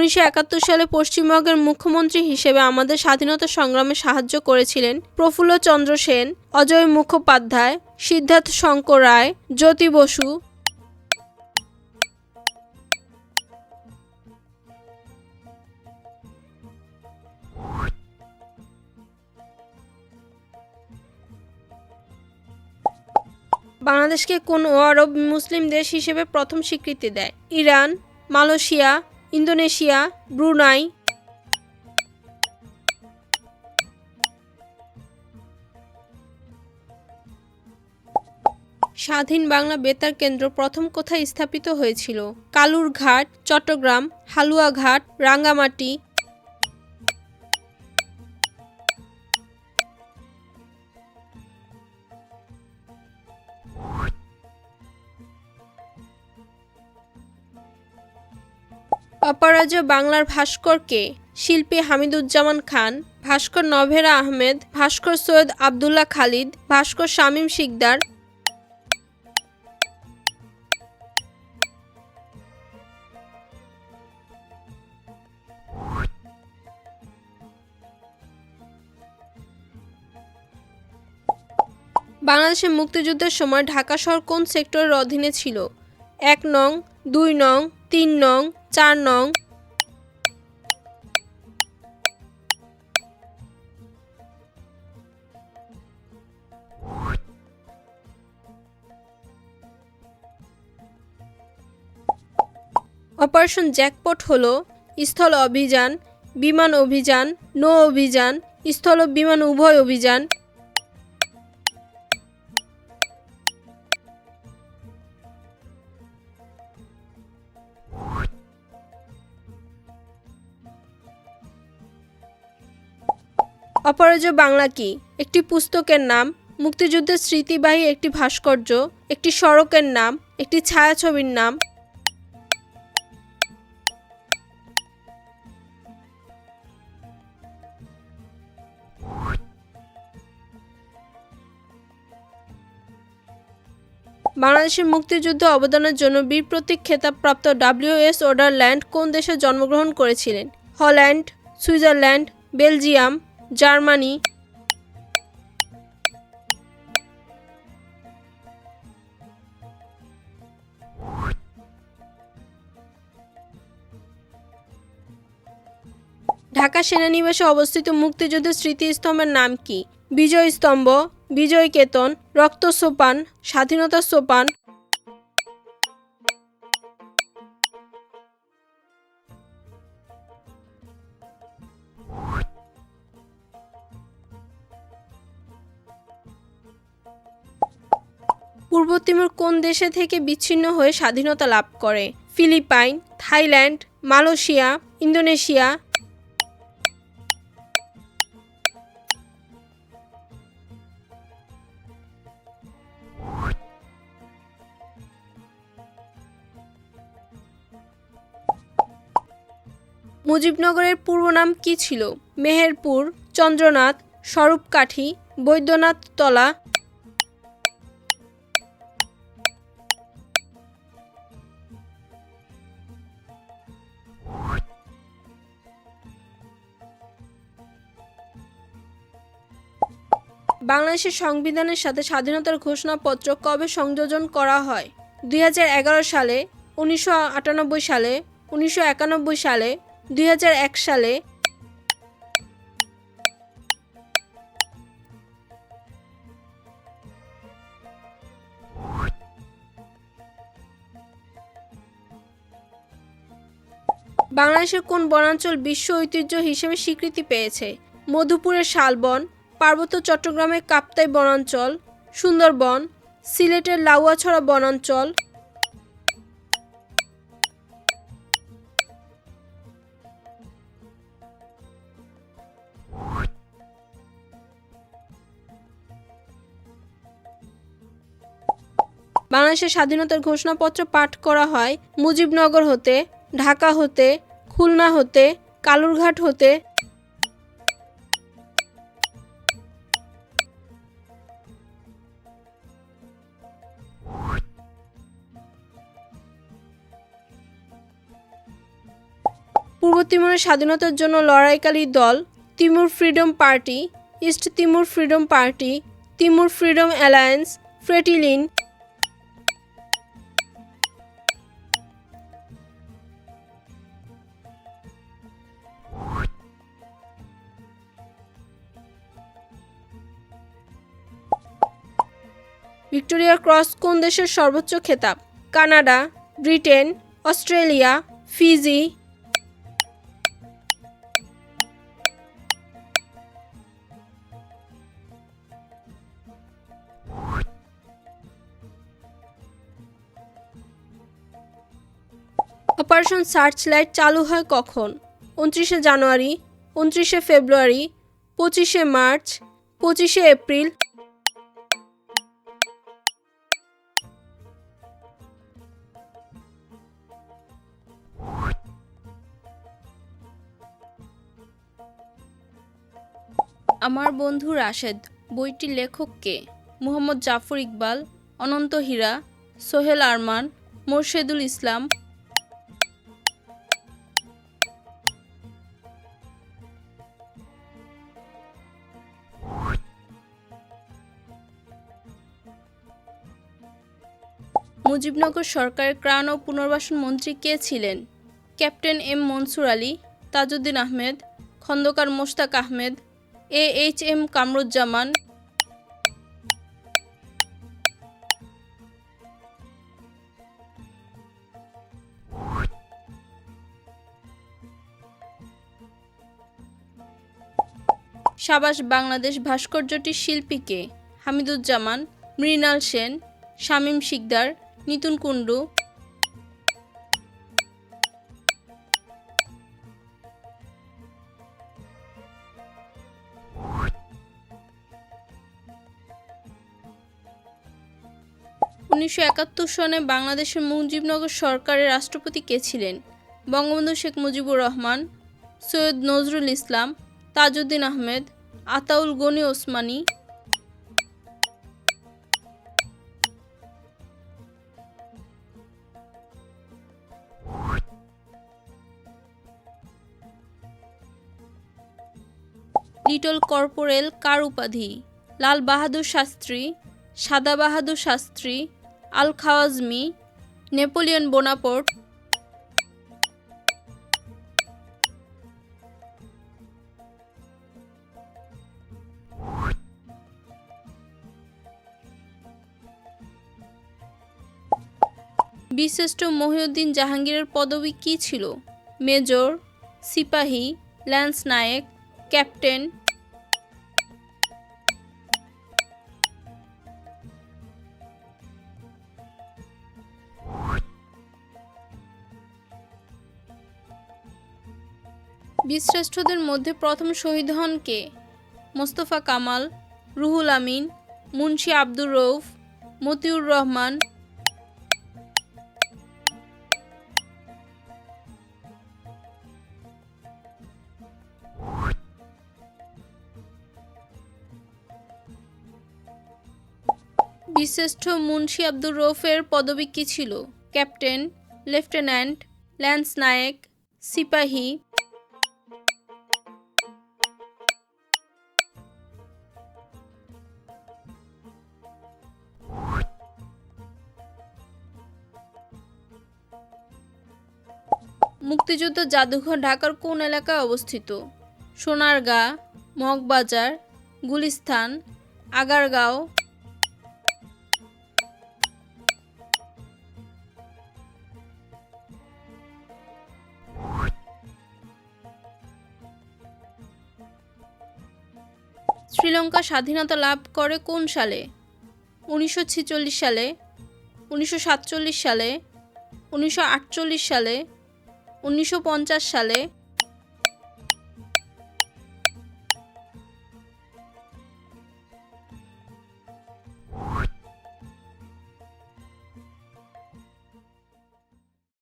উনিশশো একাত্তর সালে পশ্চিমবঙ্গের মুখ্যমন্ত্রী হিসেবে আমাদের স্বাধীনতা সংগ্রামে সাহায্য করেছিলেন প্রফুল্ল চন্দ্র সেন, অজয় মুখোপাধ্যায়, সিদ্ধার্থ শঙ্কর রায়, জ্যোতি বসু। বাংলাদেশকে কোন আরব মুসলিম দেশ হিসেবে প্রথম স্বীকৃতি দেয়। Iran, Malaysia Indonesia Brunei. স্বাধীন বাংলা বেতার কেন্দ্র প্রথম কোথায় স্থাপিত হয়েছিল? কালুরঘাট চট্টগ্রাম হালুয়াঘাট রাঙ্গামাটি অপরাজয় বাংলার ভাস্করকে শিল্পী হামিদুজ্জামান খান, ভাস্কর নভেরা আহমেদ, ভাস্কর সৈয়দ আবদুল্লাহ খালিদ, ভাস্কর শামীম শিকদার। বাংলাদেশের মুক্তিযুদ্ধের সময় ঢাকা শহর কোন সেক্টরের অধীনে ছিল? এক নং, দুই নং, তিন নং চার নং। অপারেশন জ্যাকপট হল স্থল অভিযান, বিমান অভিযান, নৌ অভিযান, স্থল বিমান উভয় অভিযান অপরাজয় বাংলা কি? একটি পুস্তকের নাম, মুক্তিযুদ্ধের স্মৃতিবাহী একটি ভাস্কর্য, একটি সড়কের নাম, একটি ছায়াছবির নাম। বাংলাদেশের মুক্তিযুদ্ধে অবদানের জন্য বীর প্রতীক খেতাবপ্রাপ্ত ডাব্লিউএস অর্ডারল্যান্ড কোন দেশে জন্মগ্রহণ করেছিলেন? Holland, Switzerland, Belgium Germany. Dhaka সেনানিবাসে অবস্থিত মুক্তিযুদ্ধের স্মৃতিস্তম্ভের নাম কি? বিজয় স্তম্ভ বিজয় কেতন রক্ত সোপান স্বাধীনতা সোপান পূর্ব তিমুর কোন দেশে থেকে বিচ্ছিন্ন হয়ে স্বাধীনতা লাভ করে? Philippine, Thailand, Malaysia, Indonesia. মুজিবনগরের পূর্ব নাম কি ছিল? মেহেরপুর, চন্দ্রনাথ, স্বরূপকাঠি বৈদ্যনাথ তলা বাংলাদেশের সংবিধানের সাথে স্বাধীনতার ঘোষণাপত্র কবে সংযোজন করা হয়? দুই হাজার এগারো সালে, উনিশশো আটানব্বই সালে, উনিশশো একানব্বই সালে, দুই হাজার এক সালে। বাংলাদেশের কোন বনাঞ্চল বিশ্ব ঐতিহ্য হিসেবে স্বীকৃতি পেয়েছে? মধুপুরের শালবন পার্বত্য চট্টগ্রামের কাপ্তাই বনাঞ্চল, সুন্দরবন, সিলেটের লাউয়াছড়া বনাঞ্চল, বাংলাদেশের স্বাধীনতার ঘোষণাপত্র পাঠ করা হয় মুজিবনগর হতে, ঢাকা হতে, খুলনা হতে, কালুরঘাট হতে পূর্ব তিমুরের স্বাধীনতার জন্য লড়াইকারী দল, Timor Freedom Party, East Timor Freedom Party, Timor Freedom Alliance, Fretilin. Victoria Cross কোন দেশের সর্বোচ্চ খেতাব? Canada, Britain, Australia, Fiji Operation Searchlight চালু হয় কখন? উনত্রিশে জানুয়ারি, উনত্রিশে ফেব্রুয়ারি, পঁচিশে মার্চ, পঁচিশে এপ্রিল। আমার বন্ধু রাশেদ বইটির লেখক কে? মুহম্মদ জাফর ইকবাল, অনন্ত হীরা, সোহেল আরমান, মোরশেদুল ইসলাম মুজিবনগর সরকারের ত্রাণ ও পুনর্বাসন মন্ত্রী কে ছিলেন? Captain M Mansur Ali, Tajuddin Ahmed, Khandakar Mushtaq Ahmed, A H M Kamaruzzaman. Sabash Bangladesh ভাস্কর্যটির শিল্পীকে হামিদুজ্জামান, মৃণাল সেন, শামীম শিকদার নিতুন কুণ্ডু। উনিশশো একাত্তর সনে বাংলাদেশের মুজিবনগর সরকারের রাষ্ট্রপতি কে ছিলেন? বঙ্গবন্ধু শেখ মুজিবুর রহমান, সৈয়দ নজরুল ইসলাম, তাজউদ্দিন আহমেদ, আতাউল গনি ওসমানী লিটল কর্পোরেল কার উপাধি? Lal Bahadur Shastri, Sada Bahadur Shastri, Al Khwarizmi, Napoleon Bonaparte. Bir Sreshtho Mohiuddin জাহাঙ্গীরের পদবি কী ছিল? মেজর, সিপাহী, ল্যান্স নায়েক, ক্যাপ্টেন বীরশ্রেষ্ঠদের মধ্যে প্রথম শহীদ হন কে? মোস্তফা কামাল, রুহুল আমিন, মুন্সি আব্দুর রৌফ মতিউর রহমান। বীরশ্রেষ্ঠ মুন্সি আব্দুর রৌফের পদবি কী ছিল? ক্যাপ্টেন, লেফটেন্যান্ট, ল্যান্স নায়েক, সিপাহী মুক্তিযুদ্ধ জাদুঘর ঢাকার কোন এলাকায় অবস্থিত? সোনারগাঁ, মগবাজার, গুলিস্তান, আগারগাঁও। শ্রীলঙ্কা স্বাধীনতা লাভ করে কোন সালে? উনিশশো ছেচল্লিশ সালে, উনিশশো সাতচল্লিশ সালে, উনিশশো আটচল্লিশ সালে উনিশশো পঞ্চাশ সালে